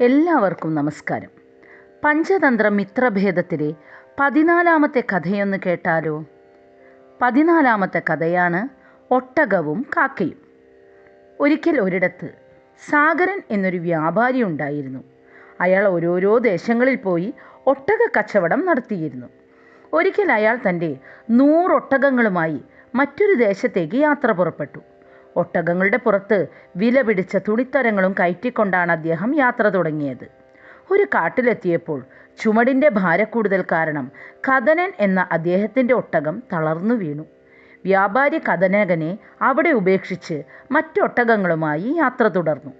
എല്ലാവർക്കും നമസ്കാരം. പഞ്ചതന്ത്ര മിത്രഭേദത്തിലെ പതിനാലാമത്തെ കഥയൊന്ന് കേട്ടാലോ? പതിനാലാമത്തെ കഥയാണ് ഒട്ടകവും കാക്കയും. ഒരിക്കൽ ഒരിടത്ത് സാഗരൻ എന്നൊരു വ്യാപാരി ഉണ്ടായിരുന്നു. അയാൾ ഓരോരോ ദേശങ്ങളിൽ പോയി ഒട്ടക കച്ചവടം നടത്തിയിരുന്നു. ഒരിക്കൽ അയാൾ തന്റെ നൂറൊട്ടകങ്ങളുമായി മറ്റൊരു ദേശത്തേക്ക് യാത്ര പുറപ്പെട്ടു. ഒട്ടകങ്ങളുടെ പുറത്ത് വില പിടിച്ച തുണിത്തരങ്ങളും കയറ്റിക്കൊണ്ടാണ് അദ്ദേഹം യാത്ര തുടങ്ങിയത്. ഒരു കാട്ടിലെത്തിയപ്പോൾ ചുമടിന്റെ ഭാരക്കൂടുതൽ കാരണം കഥനൻ എന്ന അദ്ദേഹത്തിന്റെ ഒട്ടകം തളർന്നു വീണു. വ്യാപാരി കഥനകനെ അവിടെ ഉപേക്ഷിച്ച് മറ്റൊട്ടകങ്ങളുമായി യാത്ര തുടർന്നു.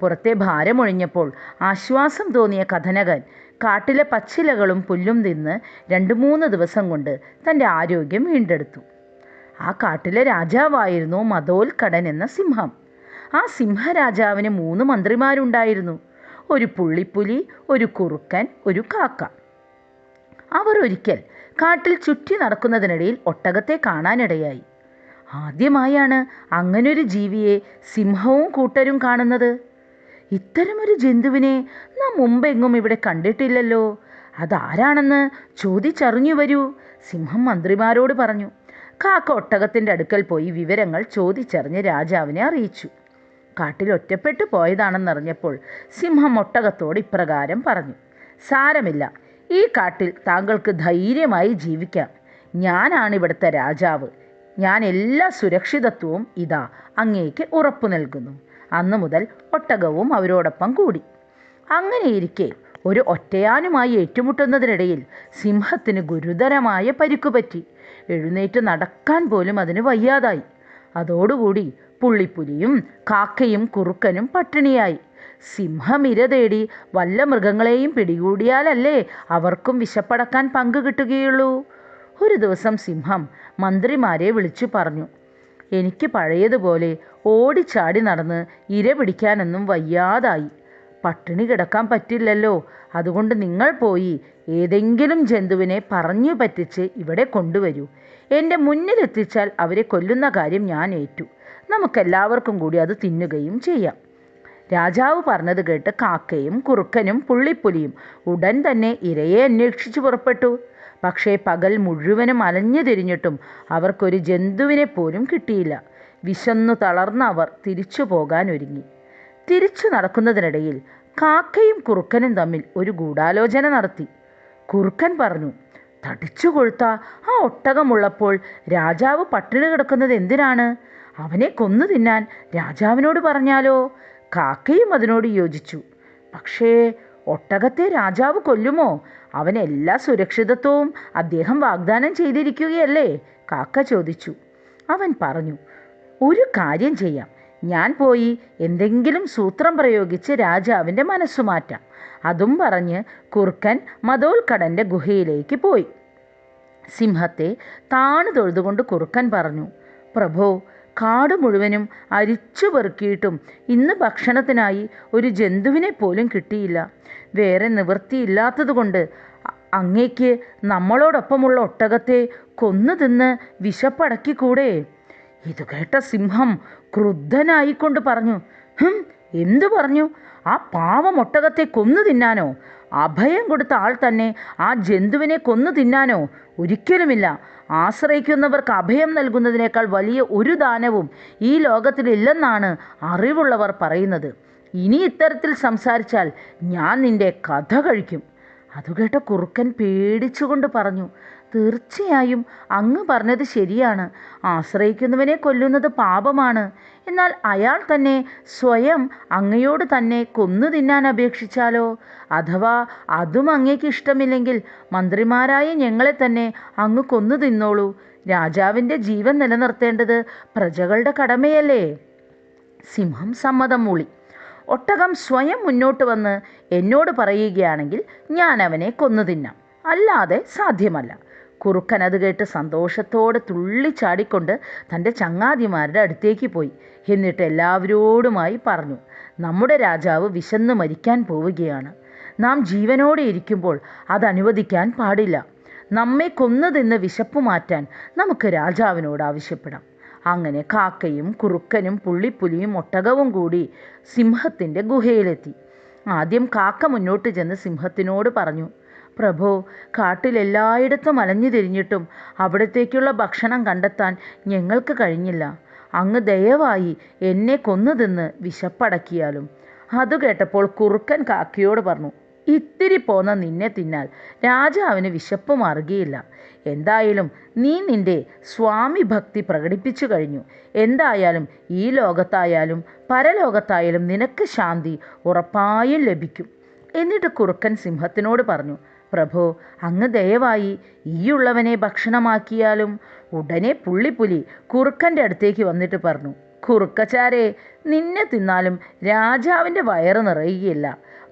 പുറത്തെ ഭാരമൊഴിഞ്ഞപ്പോൾ ആശ്വാസം തോന്നിയ കഥനകൻ കാട്ടിലെ പച്ചിലകളും പുല്ലും തിന്ന് രണ്ട് മൂന്ന് ദിവസം കൊണ്ട് തന്റെ ആരോഗ്യം വീണ്ടെടുത്തു. ആ കാട്ടിലെ രാജാവായിരുന്നു മതോൽക്കടൻ എന്ന സിംഹം. ആ സിംഹരാജാവിന് മൂന്ന് മന്ത്രിമാരുണ്ടായിരുന്നു. ഒരു പുള്ളിപ്പുലി ഒരു കുറുക്കൻ ഒരു കാക്ക. അവർ ഒരിക്കൽ കാട്ടിൽ ചുറ്റി നടക്കുന്നതിനിടയിൽ ഒട്ടകത്തെ കാണാനിടയായി. ആദ്യമായാണ് അങ്ങനൊരു ജീവിയെ സിംഹവും കൂട്ടരും കാണുന്നത്. ഇത്തരമൊരു ജന്തുവിനെ നാം മുമ്പെങ്ങും ഇവിടെ കണ്ടിട്ടില്ലല്ലോ. അതാരാണെന്ന് ചോദിച്ചറിഞ്ഞു വരൂ സിംഹം മന്ത്രിമാരോട് പറഞ്ഞു. കാക്ക ഒട്ടകത്തിന്റെ അടുക്കൽ പോയി വിവരങ്ങൾ ചോദിച്ചറിഞ്ഞ് രാജാവിനെ അറിയിച്ചു. കാട്ടിൽ ഒറ്റപ്പെട്ടു പോയതാണെന്നറിഞ്ഞപ്പോൾ സിംഹം ഒട്ടകത്തോട് ഇപ്രകാരം പറഞ്ഞു സാരമില്ല ഈ കാട്ടിൽ താങ്കൾക്ക് ധൈര്യമായി ജീവിക്കാം. ഞാനാണ് ഇവിടുത്തെ രാജാവ്. ഞാൻ എല്ലാ സുരക്ഷിതത്വവും ഇതാ അങ്ങേക്ക് ഉറപ്പു നൽകുന്നു. അന്നു മുതൽ ഒട്ടകവും അവരോടൊപ്പം കൂടി. അങ്ങനെയിരിക്കെ ഒരു ഒറ്റയാനുമായി ഏറ്റുമുട്ടുന്നതിനിടയിൽ സിംഹത്തിന് ഗുരുതരമായ പരിക്കു പറ്റി. എഴുന്നേറ്റ് നടക്കാൻ പോലും അതിന് വയ്യാതായി. അതോടുകൂടി പുള്ളിപ്പുലിയും കാക്കയും കുറുക്കനും പട്ടിണിയായി. സിംഹം ഇര തേടി വല്ല മൃഗങ്ങളെയും പിടികൂടിയാലല്ലേ അവർക്കും വിശപ്പടക്കാൻ പങ്ക് കിട്ടുകയുള്ളൂ? ഒരു ദിവസം സിംഹം മന്ത്രിമാരെ വിളിച്ചു പറഞ്ഞു. എനിക്ക് പഴയതുപോലെ ഓടിച്ചാടി നടന്ന് ഇര പിടിക്കാനൊന്നും വയ്യാതായി. പട്ടിണി കിടക്കാൻ പറ്റില്ലല്ലോ. അതുകൊണ്ട് നിങ്ങൾ പോയി ഏതെങ്കിലും ജന്തുവിനെ പറഞ്ഞു പറ്റിച്ച് ഇവിടെ കൊണ്ടുവരൂ. എന്റെ മുന്നിലെത്തിച്ചാൽ അവരെ കൊല്ലുന്ന കാര്യം ഞാൻ ഏറ്റു. നമുക്കെല്ലാവർക്കും കൂടി അത് തിന്നുകയും ചെയ്യാം. രാജാവ് പറഞ്ഞത് കേട്ട് കാക്കയും കുറുക്കനും പുള്ളിപ്പുലിയും ഉടൻ തന്നെ ഇരയെ അന്വേഷിച്ചു പുറപ്പെട്ടു. പക്ഷേ പകൽ മുഴുവനും അലഞ്ഞു തിരിഞ്ഞിട്ടും അവർക്കൊരു ജന്തുവിനെ പോലും കിട്ടിയില്ല. വിശന്നു തളർന്ന അവർ തിരിച്ചു പോകാൻ ഒരുങ്ങി തിരിച്ചു നടക്കുന്നതിനിടയിൽ കാക്കയും കുറുക്കനും തമ്മിൽ ഒരു ഗൂഢാലോചന നടത്തി. കുറുക്കൻ പറഞ്ഞു തടിച്ചു കൊഴുത്ത ആ ഒട്ടകമുള്ളപ്പോൾ രാജാവ് പട്ടിണി കിടക്കുന്നത് എന്തിനാണ്? അവനെ കൊന്നു തിന്നാൻ രാജാവിനോട് പറഞ്ഞാലോ? കാക്കയും അതിനോട് യോജിച്ചു. പക്ഷേ ഒട്ടകത്തെ രാജാവ് കൊല്ലുമോ? അവന് എല്ലാ സുരക്ഷിതത്വവും അദ്ദേഹം വാഗ്ദാനം ചെയ്തിരിക്കുകയല്ലേ? കാക്ക ചോദിച്ചു. അവൻ പറഞ്ഞു ഒരു കാര്യം ചെയ്യാം. ഞാൻ പോയി എന്തെങ്കിലും സൂത്രം പ്രയോഗിച്ച് രാജാവിന്റെ മനസ്സു മാറ്റാം. അതും പറഞ്ഞ് കുറുക്കൻ മതോൽക്കടന്റെ ഗുഹയിലേക്ക് പോയി. സിംഹത്തെ താണു തൊഴുതുകൊണ്ട് കുറുക്കൻ പറഞ്ഞു പ്രഭോ കാട് മുഴുവനും അരിച്ചു പെറുക്കിയിട്ടും ഇന്ന് ഭക്ഷണത്തിനായി ഒരു ജന്തുവിനെ പോലും കിട്ടിയില്ല. വേറെ നിവൃത്തിയില്ലാത്തതുകൊണ്ട് അങ്ങേക്ക് നമ്മളോടൊപ്പമുള്ള ഒട്ടകത്തെ കൊന്നു തിന്ന് വിശപ്പടക്കിക്കൂടെ? ഇത് കേട്ട സിംഹം ക്രുദ്ധനായിക്കൊണ്ട് പറഞ്ഞു ഹും എന്തു പറഞ്ഞു? ആ പാവം ഒട്ടകത്തെ കൊന്നു തിന്നാനോ? അഭയം കൊടുത്ത ആൾ തന്നെ ആ ജന്തുവിനെ കൊന്നു തിന്നാനോ? ഒരിക്കലുമില്ല. ആശ്രയിക്കുന്നവർക്ക് അഭയം നൽകുന്നതിനേക്കാൾ വലിയ ഒരു ദാനവും ഈ ലോകത്തിലില്ലെന്നാണ് അറിവുള്ളവർ പറയുന്നത്. ഇനി ഇത്തരത്തിൽ സംസാരിച്ചാൽ ഞാൻ നിന്റെ കഥ കഴിക്കും. അതുകേട്ട കുറുക്കൻ പേടിച്ചുകൊണ്ട് പറഞ്ഞു തീർച്ചയായും അങ്ങ് പറഞ്ഞത് ശരിയാണ്. ആശ്രയിക്കുന്നവനെ കൊല്ലുന്നത് പാപമാണ്. എന്നാൽ അയാൾ തന്നെ സ്വയം അങ്ങയോട് തന്നെ കൊന്നു തിന്നാൻ അപേക്ഷിച്ചാലോ? അഥവാ അതും അങ്ങേക്ക് ഇഷ്ടമില്ലെങ്കിൽ മന്ത്രിമാരായ ഞങ്ങളെ തന്നെ അങ്ങ് കൊന്നു തിന്നോളൂ. രാജാവിന്റെ ജീവൻ നിലനിർത്തേണ്ടത് പ്രജകളുടെ കടമയല്ലേ? സിംഹം സമ്മതം മൂളി. ഒട്ടകം സ്വയം മുന്നോട്ട് വന്ന് എന്നോട് പറയുകയാണെങ്കിൽ ഞാൻ അവനെ കൊന്നു തിന്നാം. അല്ലാതെ സാധ്യമല്ല. കുറുക്കൻ അത് കേട്ട് സന്തോഷത്തോടെ തുള്ളിച്ചാടിക്കൊണ്ട് തന്റെ ചങ്ങാതിമാരുടെ അടുത്തേക്ക് പോയി. എന്നിട്ട് എല്ലാവരോടുമായി പറഞ്ഞു നമ്മുടെ രാജാവ് വിശന്ന് മരിക്കാൻ പോവുകയാണ്. നാം ജീവനോടെ ഇരിക്കുമ്പോൾ അത് അനുവദിക്കാൻ പാടില്ല. നമ്മെ കൊന്നു തിന്ന് വിശപ്പ് മാറ്റാൻ നമുക്ക് രാജാവിനോട് ആവശ്യപ്പെടാം. അങ്ങനെ കാക്കയും കുറുക്കനും പുള്ളിപ്പുലിയും ഒട്ടകവും കൂടി സിംഹത്തിന്റെ ഗുഹയിലെത്തി. ആദ്യം കാക്ക മുന്നോട്ട് ചെന്ന് സിംഹത്തിനോട് പറഞ്ഞു പ്രഭോ കാട്ടിലെല്ലായിടത്തും അലഞ്ഞു തിരിഞ്ഞിട്ടും അവിടത്തേക്കുള്ള ഭക്ഷണം കണ്ടെത്താൻ ഞങ്ങൾക്ക് കഴിഞ്ഞില്ല. അങ്ങ് ദയവായി എന്നെ കൊന്നു തിന്ന് വിശപ്പടക്കിയാലും. അത് കേട്ടപ്പോൾ കുറുക്കൻ കാക്കിയോട് പറഞ്ഞു ഇത്തിരി പോന്ന നിന്നെ തിന്നാൽ രാജാവിന് വിശപ്പ് മാറുകയില്ല. എന്തായാലും നീ നിന്റെ സ്വാമി ഭക്തി പ്രകടിപ്പിച്ചു കഴിഞ്ഞു. എന്തായാലും ഈ ലോകത്തായാലും പരലോകത്തായാലും നിനക്ക് ശാന്തി ഉറപ്പായും ലഭിക്കും. എന്നിട്ട് കുറുക്കൻ സിംഹത്തിനോട് പറഞ്ഞു പ്രഭോ അങ്ങ് ദയവായി ഈയുള്ളവനെ ഭക്ഷണമാക്കിയാലും. ഉടനെ പുള്ളിപ്പുലി കുറുക്കന്റെ അടുത്തേക്ക് വന്നിട്ട് പറഞ്ഞു കുറുക്കച്ചാരെ നിന്നെ തിന്നാലും രാജാവിന്റെ വയറ് നിറയുകയില്ല.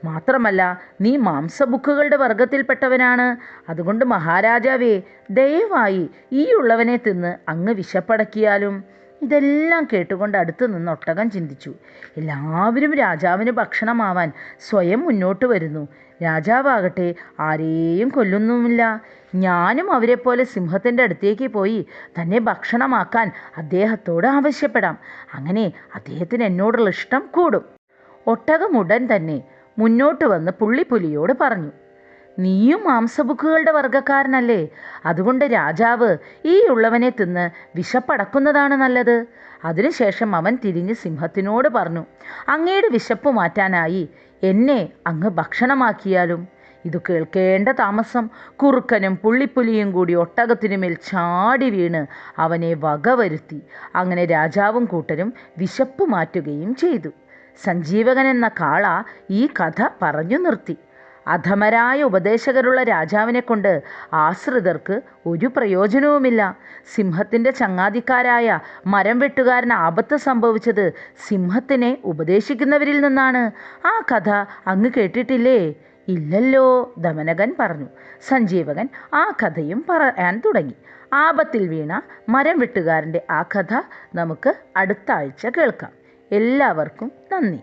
മാത്രമല്ല നീ മാംസബുക്കുകളുടെ വർഗത്തിൽപ്പെട്ടവനാണ്. അതുകൊണ്ട് മഹാരാജാവേ ദയവായി ഈ ഉള്ളവനെ തിന്ന് അങ്ങ് വിശപ്പടക്കിയാലും. ഇതെല്ലാം കേട്ടുകൊണ്ട് അടുത്ത് നിന്ന് ഒട്ടകം ചിന്തിച്ചു. എല്ലാവരും രാജാവിന് ഭക്ഷണമാവാൻ സ്വയം മുന്നോട്ട് വരുന്നു. രാജാവാകട്ടെ ആരെയും കൊല്ലുന്നുമില്ല. ഞാനും അവരെ പോലെ സിംഹത്തിന്റെ അടുത്തേക്ക് പോയി തന്നെ ഭക്ഷണമാക്കാൻ അദ്ദേഹത്തോട് ആവശ്യപ്പെടാം. അങ്ങനെ അദ്ദേഹത്തിന് എന്നോടുള്ള ഇഷ്ടം കൂടും. ഒട്ടകം ഉടൻ തന്നെ മുന്നോട്ട് വന്ന് പുള്ളിപ്പുലിയോട് പറഞ്ഞു നീയും മാംസബുക്കുകളുടെ വർഗക്കാരനല്ലേ അതുകൊണ്ട് രാജാവ് ഈ ഉള്ളവനെ തിന്ന് വിശപ്പടക്കുന്നതാണ് നല്ലത്. അതിനുശേഷം അവൻ തിരിഞ്ഞ് സിംഹത്തിനോട് പറഞ്ഞു അങ്ങയുടെ വിശപ്പ് മാറ്റാനായി എന്നെ അങ്ങ് ഭക്ഷണമാക്കിയാലും. ഇത് കേൾക്കേണ്ട താമസം കുറുക്കനും പുള്ളിപ്പുലിയും കൂടി ഒട്ടകത്തിനുമേൽ ചാടി വീണ് അവനെ വകവരുത്തി അങ്ങനെ രാജാവും കൂട്ടരും വിശപ്പ് മാറ്റുകയും ചെയ്തു. സഞ്ജീവകൻ എന്ന കാള ഈ കഥ പറഞ്ഞു നിർത്തി. അധമരായ ഉപദേശകരുള്ള രാജാവിനെ കൊണ്ട് ആശ്രിതർക്ക് ഒരു പ്രയോജനവുമില്ല. സിംഹത്തിന്റെ ചങ്ങാതിക്കാരായ മരം വെട്ടുകാരന് ആപത്ത് സംഭവിച്ചത് സിംഹത്തിനെ ഉപദേശിക്കുന്നവരിൽ നിന്നാണ്. ആ കഥ അങ്ങ് കേട്ടിട്ടില്ലേ? ഇല്ലല്ലോ ദമനകൻ പറഞ്ഞു. സഞ്ജീവകൻ ആ കഥയും പറയാൻ തുടങ്ങി. ആപത്തിൽ വീണ മരം വെട്ടുകാരന്റെ ആ കഥ നമുക്ക് അടുത്ത ആഴ്ച കേൾക്കാം. എല്ലാവർക്കും നന്ദി.